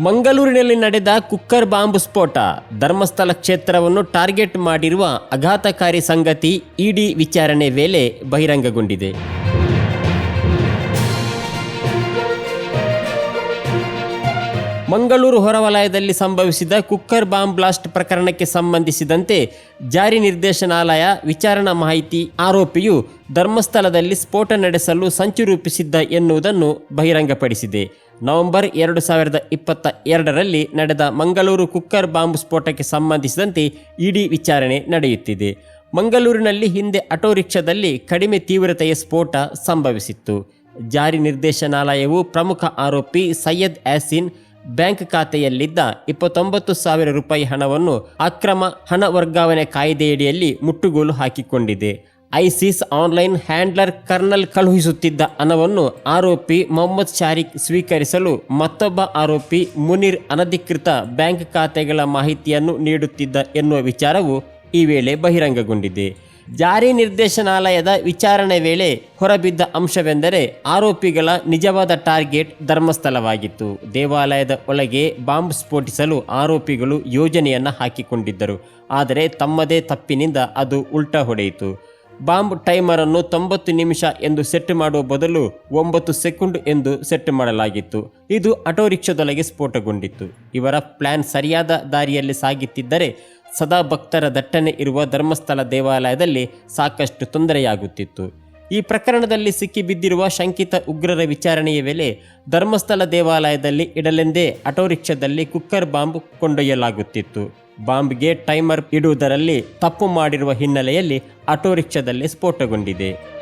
ಮಂಗಳೂರಿನಲ್ಲಿ ನಡೆದ cooker bomb ಸ್ಫೋಟ. ಧರ್ಮಸ್ಥಳ ಕ್ಷೇತ್ರವನ್ನು ಟಾರ್ಗೆಟ್ ಮಾಡಿರುವ ಆಘಾತಕಾರಿ ಸಂಗತಿ ಇಡಿ ವಿಚಾರಣೆ ವೇಳೆ ಬಹಿರಂಗಗೊಂಡಿದೆ. ಮಂಗಳೂರು ಹೊರವಲಯದಲ್ಲಿ ಸಂಭವಿಸಿದ ಕುಕ್ಕರ್ ಬಾಂಬ್ ಬ್ಲಾಸ್ಟ್ ಪ್ರಕರಣಕ್ಕೆ ಸಂಬಂಧಿಸಿದಂತೆ ಜಾರಿ ನಿರ್ದೇಶನಾಲಯ ವಿಚಾರಣಾ ಮಾಹಿತಿ ಆರೋಪಿಯು ಧರ್ಮಸ್ಥಳದಲ್ಲಿ ಸ್ಫೋಟ ನಡೆಸಲು ಸಂಚು ರೂಪಿಸಿದ್ದ ಎನ್ನುವುದನ್ನು ಬಹಿರಂಗಪಡಿಸಿದೆ. ನವೆಂಬರ್ ಎರಡು ಸಾವಿರದ ಇಪ್ಪತ್ತ ಎರಡರಲ್ಲಿ ನಡೆದ ಮಂಗಳೂರು ಕುಕ್ಕರ್ ಬಾಂಬ್ ಸ್ಫೋಟಕ್ಕೆ ಸಂಬಂಧಿಸಿದಂತೆ ಇಡೀ ವಿಚಾರಣೆ ನಡೆಯುತ್ತಿದೆ. ಮಂಗಳೂರಿನಲ್ಲಿ ಹಿಂದೆ ಆಟೋ ರಿಕ್ಷಾದಲ್ಲಿ ಕಡಿಮೆ ತೀವ್ರತೆಯ ಸ್ಫೋಟ ಸಂಭವಿಸಿತ್ತು. ಜಾರಿ ನಿರ್ದೇಶನಾಲಯವು ಪ್ರಮುಖ ಆರೋಪಿ ಸೈಯದ್ ಯಾಸಿನ್ ಬ್ಯಾಂಕ್ ಖಾತೆಯಲ್ಲಿದ್ದ ಇಪ್ಪತ್ತೊಂಬತ್ತು ಸಾವಿರ ರೂಪಾಯಿ ಹಣವನ್ನು ಅಕ್ರಮ ಹಣ ವರ್ಗಾವಣೆ ಕಾಯ್ದೆಯಡಿಯಲ್ಲಿ ಮುಟ್ಟುಗೋಲು ಹಾಕಿಕೊಂಡಿದೆ. ಐಸಿಸ್ ಆನ್ಲೈನ್ ಹ್ಯಾಂಡ್ಲರ್ ಕರ್ನಲ್ ಕಳುಹಿಸುತ್ತಿದ್ದ ಹಣವನ್ನು ಆರೋಪಿ ಮೊಹಮ್ಮದ್ ಶಾರಿಕ್ ಸ್ವೀಕರಿಸಲು ಮತ್ತೊಬ್ಬ ಆರೋಪಿ ಮುನೀರ್ ಅನಧಿಕೃತ ಬ್ಯಾಂಕ್ ಖಾತೆಗಳ ಮಾಹಿತಿಯನ್ನು ನೀಡುತ್ತಿದ್ದ ಎನ್ನುವ ವಿಚಾರವು ಈ ವೇಳೆ ಬಹಿರಂಗಗೊಂಡಿದೆ. ಜಾರಿ ನಿರ್ದೇಶನಾಲಯದ ವಿಚಾರಣೆ ವೇಳೆ ಹೊರಬಿದ್ದ ಅಂಶವೆಂದರೆ ಆರೋಪಿಗಳ ನಿಜವಾದ ಟಾರ್ಗೆಟ್ ಧರ್ಮಸ್ಥಳವಾಗಿತ್ತು. ದೇವಾಲಯದ ಒಳಗೆ ಬಾಂಬ್ ಸ್ಫೋಟಿಸಲು ಆರೋಪಿಗಳು ಯೋಜನೆಯನ್ನು ಹಾಕಿಕೊಂಡಿದ್ದರು. ಆದರೆ ತಮ್ಮದೇ ತಪ್ಪಿನಿಂದ ಅದು ಉಲ್ಟಾ ಹೊಡೆಯಿತು. ಬಾಂಬ್ ಟೈಮರನ್ನು ತೊಂಬತ್ತು ನಿಮಿಷ ಎಂದು ಸೆಟ್ ಮಾಡುವ ಬದಲು ಒಂಬತ್ತು ಸೆಕೆಂಡ್ ಎಂದು ಸೆಟ್ ಮಾಡಲಾಗಿತ್ತು. ಇದು ಆಟೋ ರಿಕ್ಷಾದೊಳಗೆ ಸ್ಫೋಟಗೊಂಡಿತ್ತು. ಇವರ ಪ್ಲಾನ್ ಸರಿಯಾದ ದಾರಿಯಲ್ಲಿ ಸಾಗಿತ್ತಿದ್ದರೆ ಸದಾ ಭಕ್ತರ ದಟ್ಟಣೆ ಇರುವ ಧರ್ಮಸ್ಥಳ ದೇವಾಲಯದಲ್ಲಿ ಸಾಕಷ್ಟು ತೊಂದರೆಯಾಗುತ್ತಿತ್ತು. ಈ ಪ್ರಕರಣದಲ್ಲಿ ಸಿಕ್ಕಿಬಿದ್ದಿರುವ ಶಂಕಿತ ಉಗ್ರರ ವಿಚಾರಣೆಯ ವೇಳೆ ಧರ್ಮಸ್ಥಳ ದೇವಾಲಯದಲ್ಲಿ ಇಡಲೆಂದೇ ಆಟೋ ರಿಕ್ಷಾದಲ್ಲಿ ಕುಕ್ಕರ್ ಬಾಂಬ್ ಕೊಂಡೊಯ್ಯಲಾಗುತ್ತಿತ್ತು. ಬಾಂಬ್ಗೆ ಟೈಮರ್ ಇಡುವುದರಲ್ಲಿ ತಪ್ಪು ಮಾಡಿರುವ ಹಿನ್ನೆಲೆಯಲ್ಲಿ ಆಟೋ ರಿಕ್ಷಾದಲ್ಲಿ ಸ್ಫೋಟಗೊಂಡಿದೆ.